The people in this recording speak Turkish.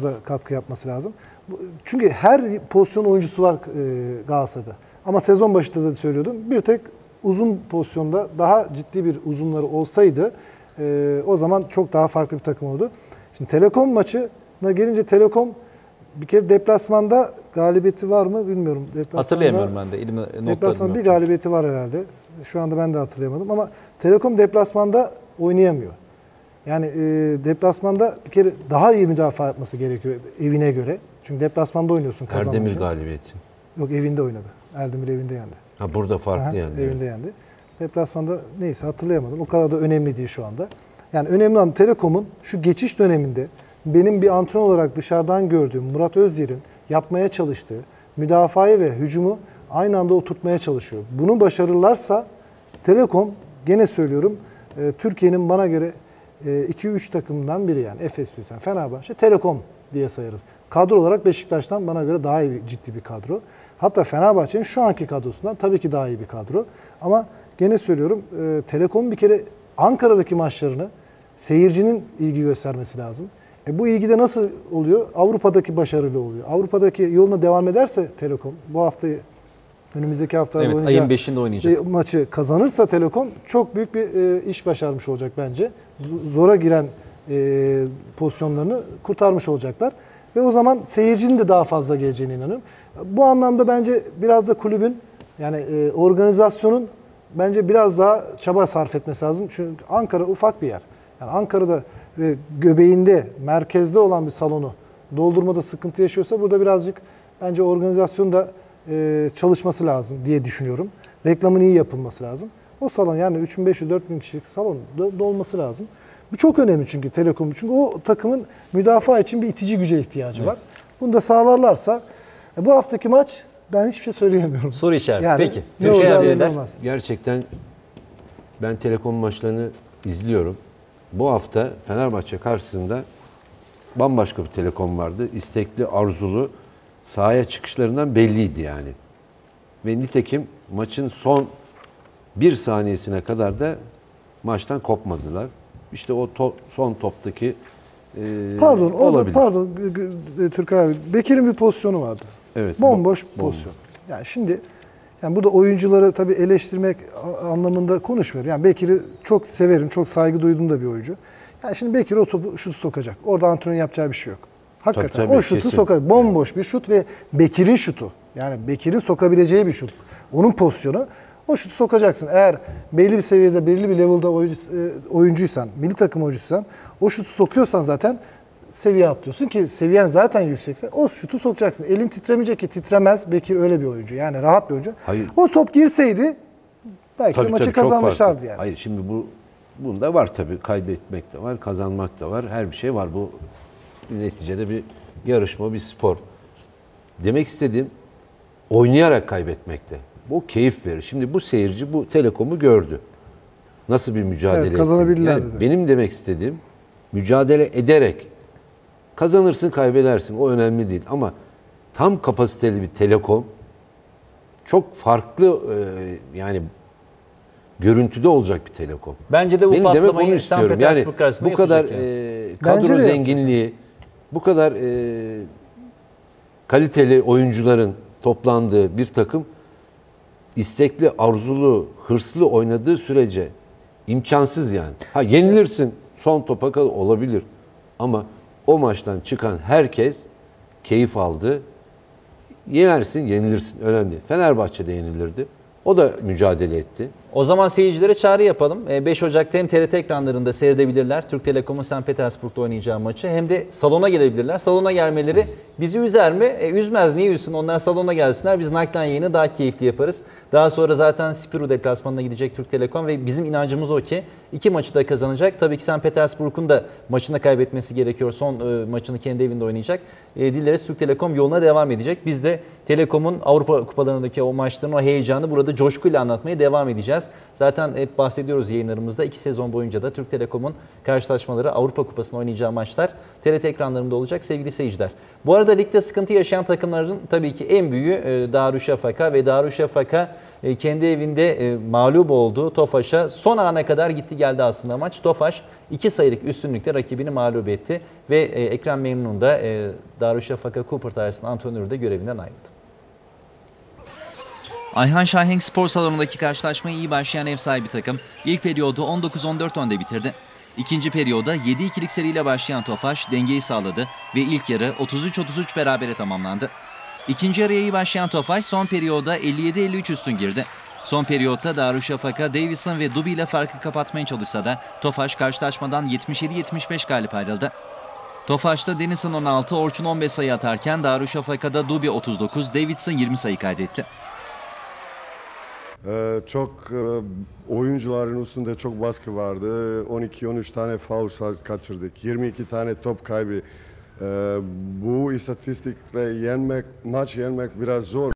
fazla katkı yapması lazım. Çünkü her pozisyon oyuncusu var e, Galatasaray'da. Ama sezon başında da söylüyordum. Bir tek uzun pozisyonda daha ciddi bir uzunları olsaydı e, o zaman çok daha farklı bir takım olurdu. Şimdi Telekom maçına gelince Telekom bir kere deplasmanda galibiyeti var mı bilmiyorum. Deplasmanda, Hatırlayamıyorum ben de. Notladım. Deplasmanda bir galibiyeti var herhalde. Şu anda ben de hatırlayamadım ama Telekom deplasmanda oynayamıyor. Yani e, deplasmanda bir kere daha iyi müdafaa yapması gerekiyor evine göre. Çünkü deplasmanda oynuyorsun kazanmak Erdemir galibiyeti. Yok evinde oynadı. Erdemir evinde yendi. Ha burada farklı Aha, yani. Evinde yendi. Deplasmanda neyse hatırlayamadım. O kadar da önemli değil şu anda. Yani önemli olan Telekom'un şu geçiş döneminde benim bir antrenör olarak dışarıdan gördüğüm Murat Özyer'in yapmaya çalıştığı müdafayı ve hücumu aynı anda oturtmaya çalışıyor. Bunu başarırlarsa Telekom gene söylüyorum e, Türkiye'nin bana göre 2-3 takımdan biri yani Efes Pilsen, Fenerbahçe, Telekom diye sayarız. Kadro olarak Beşiktaş'tan bana göre daha iyi ciddi bir kadro. Hatta Fenerbahçe'nin şu anki kadrosundan tabii ki daha iyi bir kadro. Ama gene söylüyorum e, Telekom bir kere Ankara'daki maçlarını seyircinin ilgi göstermesi lazım. E bu ilgi de nasıl oluyor? Avrupa'daki başarılı oluyor. Avrupa'daki yoluna devam ederse Telekom bu haftayı önümüzdeki hafta Evet, oynayacağı ayın 5'inde oynayacak. maçı kazanırsa Telekom çok büyük bir e, iş başarmış olacak bence. Zora giren e, pozisyonlarını kurtarmış olacaklar. Ve o zaman seyircinin de daha fazla geleceğine inanıyorum. Bu anlamda bence biraz da kulübün yani e, organizasyonun bence biraz daha çaba sarf etmesi lazım. Çünkü Ankara ufak bir yer. Yani Ankara'da ve göbeğinde, merkezde olan bir salonu doldurmada sıkıntı yaşıyorsa burada birazcık bence organizasyon da e, çalışması lazım diye düşünüyorum. Reklamın iyi yapılması lazım. O salon yani 3500-4000 kişilik salon do- dolması lazım. Bu çok önemli çünkü Telekom. Çünkü o takımın müdafaa için bir itici güce ihtiyacı var. Bunu da sağlarlarsa e, bu haftaki maç ben hiçbir şey söyleyemiyorum. Soru işareti. Yani Peki. ne Türkiye olacağı belli Eder. olmaz. Gerçekten ben Telekom maçlarını izliyorum. Bu hafta Fenerbahçe karşısında bambaşka bir Telekom vardı. İstekli, arzulu, sahaya çıkışlarından belliydi yani. Ve nitekim maçın son bir saniyesine kadar da maçtan kopmadılar. İşte o to- son toptaki e, Pardon, olabilir. pardon G- Türkay abi. Bekir'in bir pozisyonu vardı. Evet, Bomboş bo- pozisyon. Yani şimdi yani burada oyuncuları tabii eleştirmek anlamında konuşmuyorum. Yani Bekir'i çok severim, çok saygı duyduğum da bir oyuncu. Yani şimdi Bekir o topu şutu sokacak. Orada antrenörün yapacağı bir şey yok. Hakikaten Tabii, tabii, o şutu kesin. sokar. Bomboş bir şut ve Bekir'in şutu. Yani Bekir'in sokabileceği bir şut. Onun pozisyonu. O şutu sokacaksın. Eğer belli bir seviyede, belli bir level'da e, oyuncuysan, milli takım oyuncuysan, o şutu sokuyorsan zaten seviye atlıyorsun ki seviyen zaten yüksekse o şutu sokacaksın. Elin titremeyecek ki titremez. Bekir öyle bir oyuncu. Yani rahat bir oyuncu. Hayır. O top girseydi belki de Tabii, maçı tabii, kazanmışlardı yani. Hayır şimdi bu bunda var tabii kaybetmek de var, kazanmak da var. Her bir şey var. Bu neticede bir yarışma, bir spor. Demek istediğim oynayarak kaybetmekte. Bu keyif verir. Şimdi bu seyirci bu telekomu gördü. Nasıl bir mücadele Evet, Yani dedi. benim demek istediğim mücadele ederek kazanırsın, kaybedersin. O önemli değil ama tam kapasiteli bir telekom çok farklı e, yani görüntüde olacak bir telekom. Bence de bu Benim demek onu patlamayı St. istiyorum. Yani bu kadar yani. e, Bence kadro zenginliği, bu kadar e, kaliteli oyuncuların toplandığı bir takım istekli, arzulu, hırslı oynadığı sürece imkansız yani. Ha yenilirsin, son topa kadar olabilir. Ama o maçtan çıkan herkes keyif aldı. Yenersin, yenilirsin. Önemli değil. Fenerbahçe de yenilirdi. O da mücadele etti. O zaman seyircilere çağrı yapalım. E, 5 Ocak'ta hem TRT ekranlarında seyredebilirler. Türk Telekom'un St. Petersburg'da oynayacağı maçı. Hem de salona gelebilirler. Salona gelmeleri bizi üzer mi? E, üzmez. Niye üzsün? Onlar salona gelsinler. Biz naklen yayını daha keyifli yaparız. Daha sonra zaten Spiru deplasmanına gidecek Türk Telekom ve bizim inancımız o ki iki maçı da kazanacak. Tabii ki St. Petersburg'un da maçını kaybetmesi gerekiyor. Son e, maçını kendi evinde oynayacak. E, dileriz Türk Telekom yoluna devam edecek. Biz de Telekom'un Avrupa kupalarındaki o maçların o heyecanı burada coşkuyla anlatmaya devam edeceğiz. Zaten hep bahsediyoruz yayınlarımızda. iki sezon boyunca da Türk Telekom'un karşılaşmaları Avrupa Kupası'nda oynayacağı maçlar TRT ekranlarında olacak sevgili seyirciler. Bu arada ligde sıkıntı yaşayan takımların tabii ki en büyüğü e, Darüşşafaka ve Darüşşafaka e, kendi evinde e, mağlup oldu Tofaş'a. Son ana kadar gitti geldi aslında maç. Tofaş iki sayılık üstünlükte rakibini mağlup etti ve Ekrem Memnun da Darüşşafaka Cooper tarzında antrenörü de görevinden ayrıldı. Ayhan Şahenk spor salonundaki karşılaşmaya iyi başlayan ev sahibi takım ilk periyodu 19-14 önde bitirdi. İkinci periyoda 7-2'lik seriyle başlayan Tofaş dengeyi sağladı ve ilk yarı 33-33 berabere tamamlandı. İkinci yarıya iyi başlayan Tofaş son periyoda 57-53 üstün girdi. Son periyotta Darüşşafaka, Davison ve Dubi ile farkı kapatmaya çalışsa da Tofaş karşılaşmadan 77-75 galip ayrıldı. Tofaş'ta Denison 16, Orçun 15 sayı atarken Darüşşafaka'da Dubi 39, Davidson 20 sayı kaydetti. Ee, çok e, oyuncuların üstünde çok baskı vardı. 12-13 tane foul kaçırdık. 22 tane top kaybı. Ee, bu istatistikle yenmek, maç yenmek biraz zor.